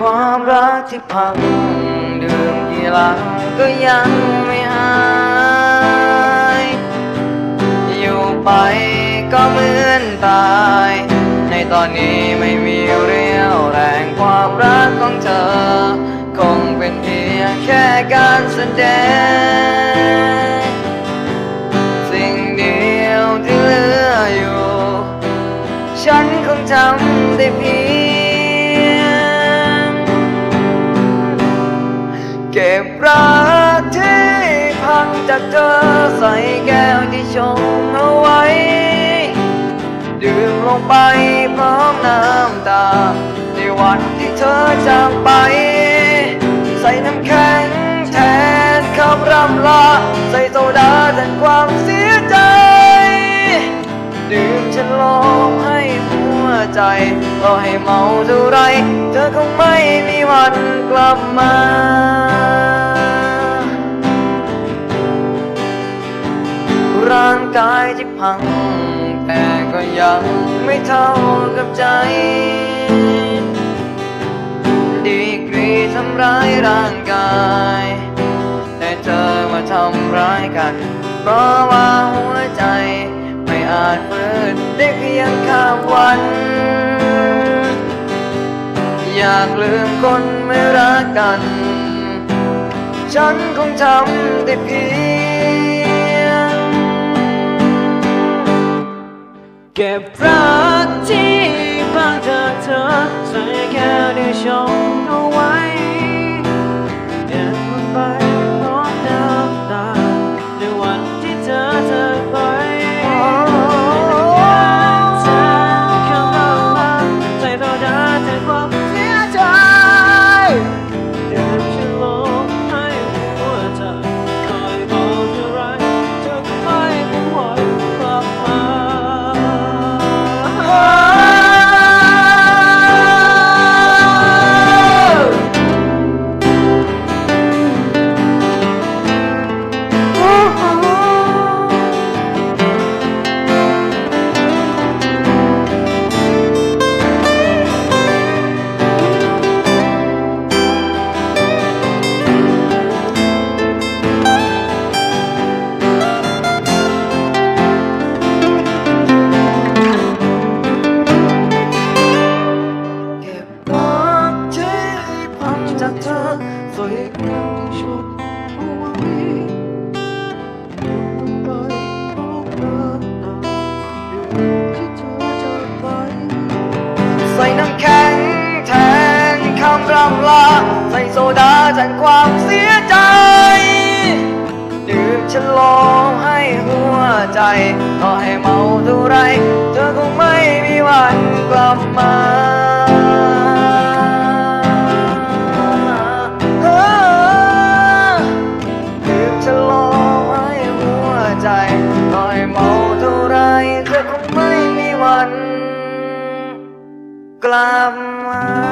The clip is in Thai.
ความรักที่พังดื่มกี่ลังก็ยังไม่หาย อยู่ไปก็เหมือนตาย ในตอนนี้ไม่มีเรี่ยวแรงความรักของเธอ คงเป็นเพียงแค่การแสดงำได้เพียง เก็บรักที่พังจากเธอใส่แก้วที่ชงเอาไว้ ดื่มลงไปพร้อมน้ำตา ในวันที่เธอจากไป ใจรอให้เมาเท่าไร เธอคงไม่มีวันกลับมาร่างกายที่พัง แต่ก็ยังไม่เท่ากับใจ ดีกรีทำร้ายร่างกาย แต่เธอมาทำร้ายกัน เพราะว่าหัวใจ อาจมืดได้เพียงข้ามวัน อยากลืมคนไม่รักกัน ฉันคงทำได้เพียง เก็บรัก ดื่ จากเธอสวยงามที่ชุดเอาไว้ลืมไปเพราะเธอหนาลืมที่เธอจากไป ใส่น้ำแข็งแทนคำรำลา ใส่โซดาแทนความเสียใจ ดื่มฉลองให้หัวใจต่อให้มา อ